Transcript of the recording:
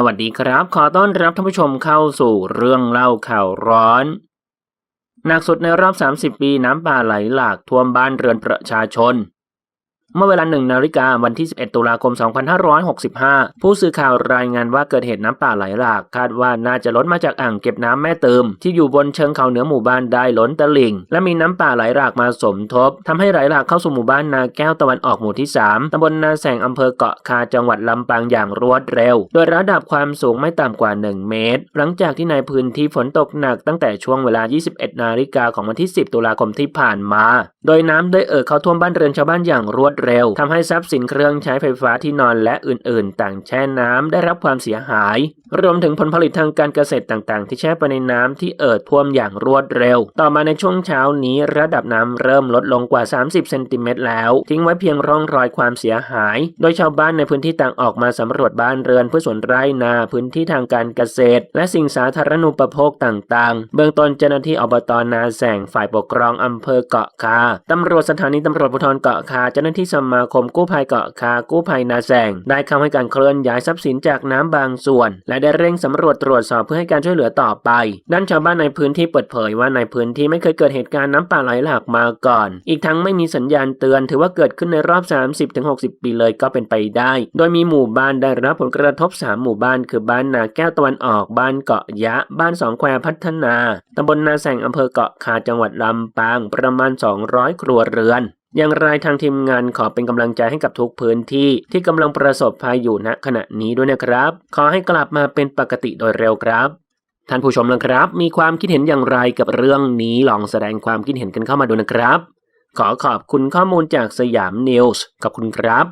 สวัสดีครับ ขอต้อนรับท่านผู้ชมเข้าสู่เรื่องเล่าข่าวร้อน หนักสุดในรอบ 30 ปีน้ำป่าไหลหลากท่วมบ้านเรือนประชาชน เมื่อเวลาหนึ่งนาฬิกาวันที่ 11 ตุลาคม 2565 ผู้สื่อข่าวรายงานว่าเกิดเหตุน้ำป่าไหลหลาก คาดว่าน่าจะล้นมาจากอ่างเก็บน้ำแม่เติม ที่อยู่บนเชิงเขาเหนือหมู่บ้านได้ล้นตลิ่ง และมีน้ำป่าไหลหลากมาสมทบทำให้ไหลหลากเข้าสู่หมู่บ้านนาแก้วตะวันออกหมู่ที่ 3ตำบลนาแสงอำเภอเกาะคาจังหวัดลำปางอย่างรวดเร็ว โดยระดับความสูงไม่ต่ำกว่า 1 เมตร หลังจากที่ในพื้นที่ฝนตกหนักตั้งแต่ช่วงเวลา 21 นาฬิกาของวันที่ 10 ตุลาคมที่ผ่านมา โดยน้ำได้เอ่อเข้าท่วมบ้านเรือนชาวบ้านอย่างรวดเร็วทำให้ทรัพย์สินเครื่องใช้ไฟฟ้าที่นอนและอื่นๆ ต่างแช่น้ำได้รับความเสียหาย รวมถึงผลผลิตทางการเกษตรต่างๆ ที่แช่ไปในน้ำที่เอ่อท่วมอย่างรวดเร็ว ต่อมาในช่วงเช้านี้ระดับน้ำเริ่มลดลงกว่า 30 เซนติเมตรแล้ว ทิ้งไว้เพียงร่องรอยความเสียหาย โดยชาวบ้านในพื้นที่ต่างออกมาสำรวจบ้านเรือนเพื่อสวนไร่นาพื้นที่ทางการเกษตร และสิ่งสาธารณูปโภคต่างๆ เบื้องต้นเจ้าหน้าที่อบตนาแสงฝ่ายปกครองอำเภอเกาะคาตำรวจสถานีตำรวจภูธรเกาะคาเจ้าหน้าที่สมาคมกู้ภัยเกาะคากู้ภัยนาแสงได้เข้าให้การเคลื่อนย้ายทรัพย์สินจากน้ำบางส่วน และได้เร่งสำรวจตรวจสอบเพื่อให้การช่วยเหลือต่อไป ด้านชาวบ้านในพื้นที่เปิดเผยว่าในพื้นที่ไม่เคยเกิดเหตุการณ์น้ำป่าไหลหลากมาก่อน อีกทั้งไม่มีสัญญาณเตือน ถือว่าเกิดขึ้นในรอบ 30-60 ปีเลยก็เป็นไปได้ โดยมีหมู่บ้านได้รับผลกระทบ 3 หมู่บ้าน คือบ้านนาแก้วตะวันออกบ้านเกาะยะ บ้านสองแควพัฒนาตำบลนาแสงอำเภอเกาะคาจังหวัดลำปางประมาณ 200ครัวเรือน อย่างไรทางทีมงานขอเป็นกำลังใจให้กับทุกพื้นที่ที่กำลังประสบภัยอยู่ณขณะนี้ด้วยนะครับ ขอให้กลับมาเป็นปกติโดยเร็วครับท่านผู้ชมนะครับ มีความคิดเห็นอย่างไรกับเรื่องนี้ลองแสดงความคิดเห็นกันเข้ามาดูนะครับ ขอขอบคุณข้อมูลจากสยามนิวส์ขอบคุณครับ